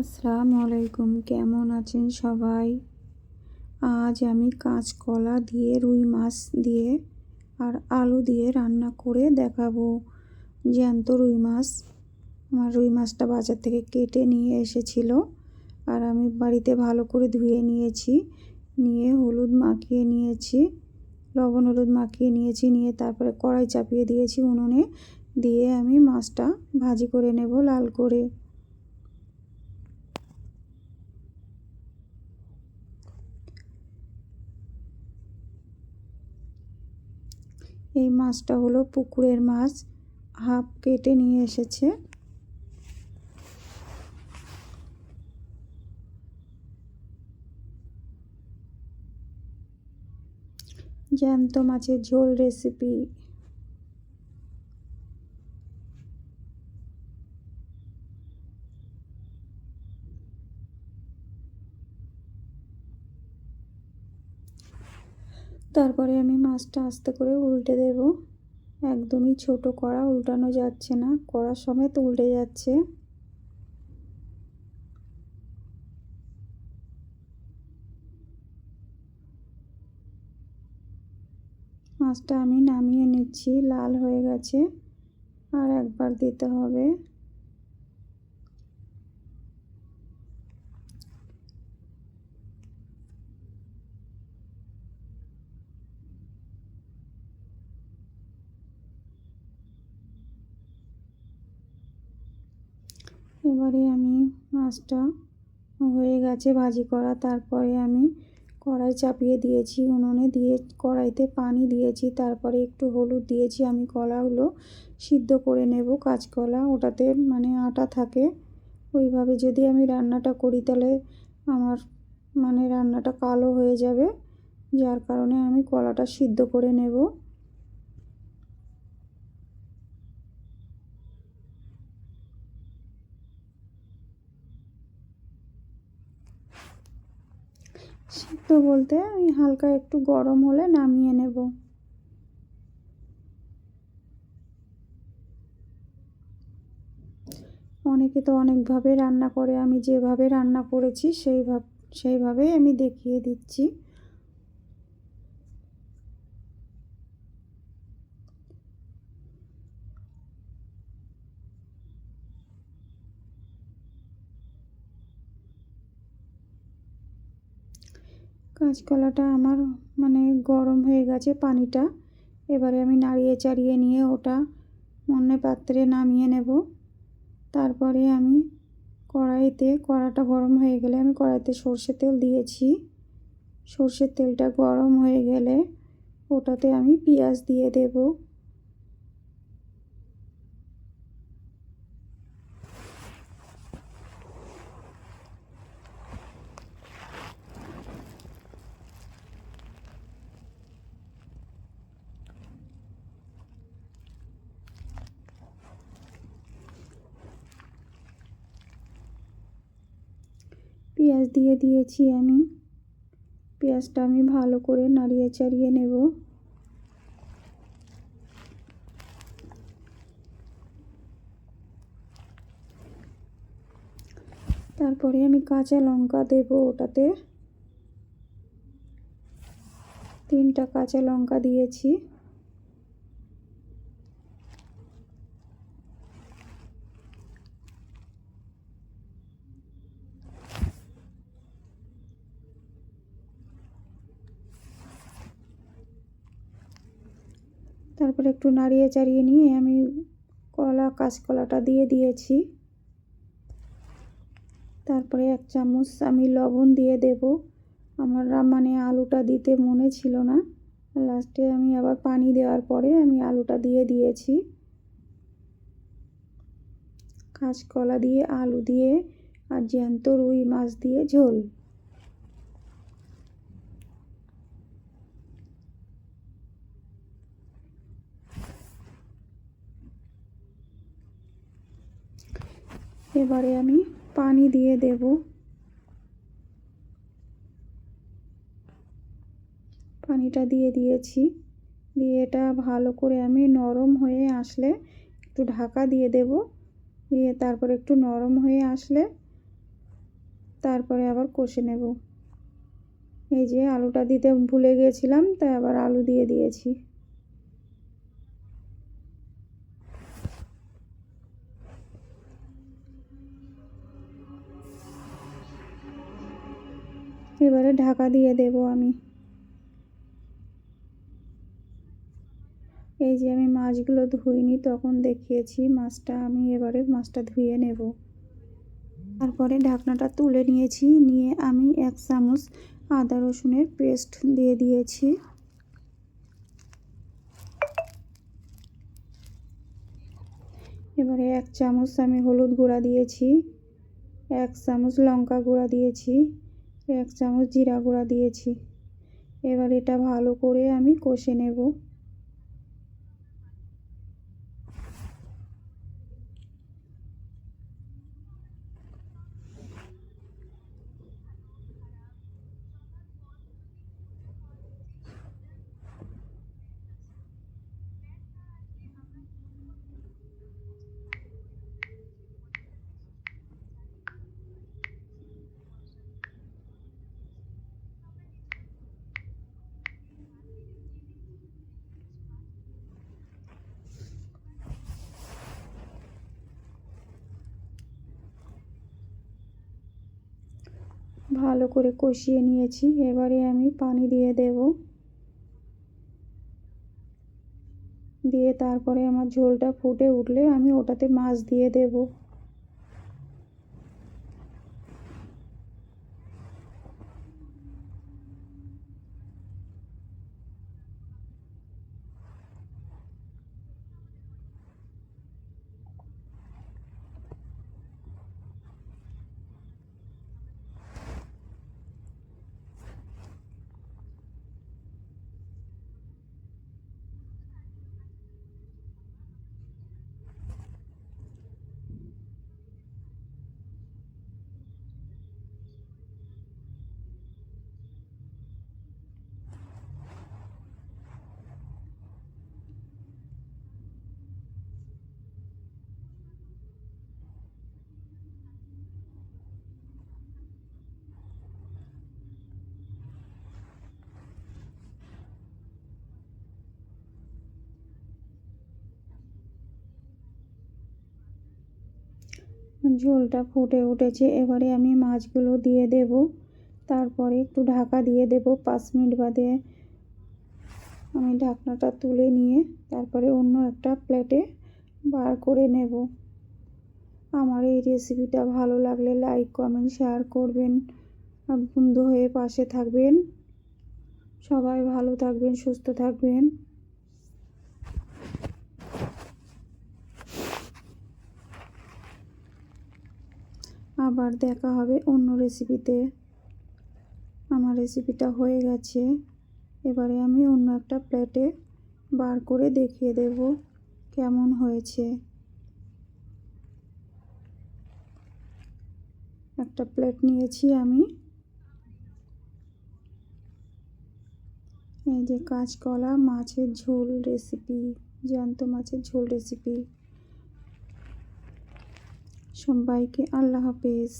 আসসালামু আলাইকুম, কেমন আছেন সবাই? আজ আমি কাঁচকলা দিয়ে, রুই মাছ দিয়ে আর আলু দিয়ে রান্না করে দেখাবো। জ্যান্ত রুই মাছ। আমার রুই মাছটা বাজার থেকে কেটে নিয়ে এসেছিল আর আমি বাড়িতে ভালো করে ধুয়ে নিয়েছি, নিয়ে হলুদ মাখিয়ে নিয়েছি, লবণ হলুদ মাখিয়ে নিয়েছি, নিয়ে তারপরে কড়াই চাপিয়ে দিয়েছি উনুনে। দিয়ে আমি মাছটা ভাজি করে নেব লাল করে। এই মাছটা হলো পুকুরের মাছ হাফ কেটে নিয়ে এসেছে। জ্যান্ত মাছের ঝোল রেসিপি তারপরে আমি মাছটা আস্তে করে উল্টে দেব। একদমই ছোট কড়া, উল্টানো যাচ্ছে না। কড়া সমেত উল্টে যাচ্ছে। মাছটা আমি নামিয়ে নিচ্ছি, লাল হয়ে গেছে। আর একবার দিতে হবে। এবারে আমি মাছটা হয়ে গেছে ভাজি করা। তারপরে আমি কড়াই চাপিয়ে দিয়েছি, উনুনে দিয়ে কড়াইতে পানি দিয়েছি। তারপরে একটু হলুদ দিয়েছি, আমি কলাগুলো সিদ্ধ করে নেব কাঁচকলা। ওটাতে মানে আটা থাকে, ওইভাবে যদি আমি রান্নাটা করি তাহলে আমার মানে রান্নাটা কালো হয়ে যাবে। যার কারণে আমি কলাটা সিদ্ধ করে নেব। সিদ্ধ বলতে আমি হালকা একটু গরম হলে নামিয়ে নেব। অনেকে তো অনেকভাবে রান্না করে, আমি যেভাবে রান্না করেছি সেইভাবে, সেইভাবেই আমি দেখিয়ে দিচ্ছি। কাঁচকলাটা আমার মানে গরম হয়ে গেছে পানিটা। এবারে আমি নাড়িয়ে চাড়িয়ে নিয়ে ওটা অন্য পাত্রে নামিয়ে নেব। তারপরে আমি কড়াইতে, কড়াটা গরম হয়ে গেলে আমি কড়াইতে সর্ষের তেল দিয়েছি। সর্ষের তেলটা গরম হয়ে গেলে ওটাতে আমি পেঁয়াজ দিয়ে দেবো পেঁয়াজ দিয়ে দিয়েছি আমি। পেঁয়াজটা আমি ভালো করে নাড়িয়ে চাড়িয়ে নেব। তারপরে আমি কাঁচা লঙ্কা দেব ওটাতে। তিনটা কাঁচা লঙ্কা দিয়েছি। তারপরে একটু নাড়িয়ে চাড়িয়ে নিয়ে আমি কলা, কাঁচকলাটা দিয়ে দিয়েছি। তারপরে এক চামচ আমি লবণ দিয়ে দেব। আমার মানে আলুটা দিতে মনে ছিল না। লাস্টে আমি আবার পানি দেওয়ার পরে আমি আলুটা দিয়ে দিয়েছি। কাঁচকলা দিয়ে, আলু দিয়ে আর জ্যান্ত রুই মাছ দিয়ে ঝোল। এবারে আমি পানি দিয়ে দেব। পানিটা দিয়ে দিয়েছি। দিয়ে এটা ভালো করে আমি নরম হয়ে আসলে একটু ঢাকা দিয়ে দেব। দিয়ে তারপরে একটু নরম হয়ে আসলে তারপরে আবার কষে নেব। এই যে আলুটা দিতে ভুলে গিয়েছিলাম তাই আবার আলু দিয়ে দিয়েছি। এবারে ঢাকা দিয়ে দেব আমি। এই যে আমি মাছগুলো ধুইনি, তখন দেখিয়েছি মাছটা, আমি এবারে মাছটা ধুয়ে নেব। তারপরে ঢাকনাটা তুলে নিয়েছি, নিয়ে আমি এক চামচ আদা রসুনের পেস্ট দিয়ে দিয়েছি। এবারে এক চামচ আমি হলুদ গুঁড়া দিয়েছি, এক চামচ লঙ্কা গুঁড়া দিয়েছি। এক চামচ জিরা গুঁড়া দিয়েছি। এবার এটা ভালো করে আমি কষে নেব। ভালো করে কষিয়ে নিয়েছি। এবারে আমি পানি দিয়ে দেব। দিয়ে তারপরে আমার ঝোলটা ফুটে উঠলে আমি ওটাতে মাছ দিয়ে দেব। ঝোলটা ফুটে উঠেছে। এবারে আমি মাছগুলো দিয়ে দেব। তারপরে একটু ঢাকা দিয়ে দেব। পাঁচ মিনিট বাদে আমি ঢাকনাটা তুলে নিয়ে তারপরে অন্য একটা প্লেটে বার করে নেব। আমার এই রেসিপিটা ভালো লাগলে লাইক, কমেন্ট, শেয়ার করবেন। বন্ধু হয়ে পাশে থাকবেন। সবাই ভালো থাকবেন, সুস্থ থাকবেন। আবার দেখা হবে অন্য রেসিপিতে আমার রেসিপিটা হয়ে গেছে। এবারে আমি অন্য একটা প্লেটে বার করে দেখিয়ে দেব কেমন হয়েছে। একটা প্লেট নিয়েছি আমি। এই যে কাঁচকলা মাছের ঝোল রেসিপি জ্যান্ত মাছের ঝোল রেসিপি সবাইকে আল্লাহ হাফেজ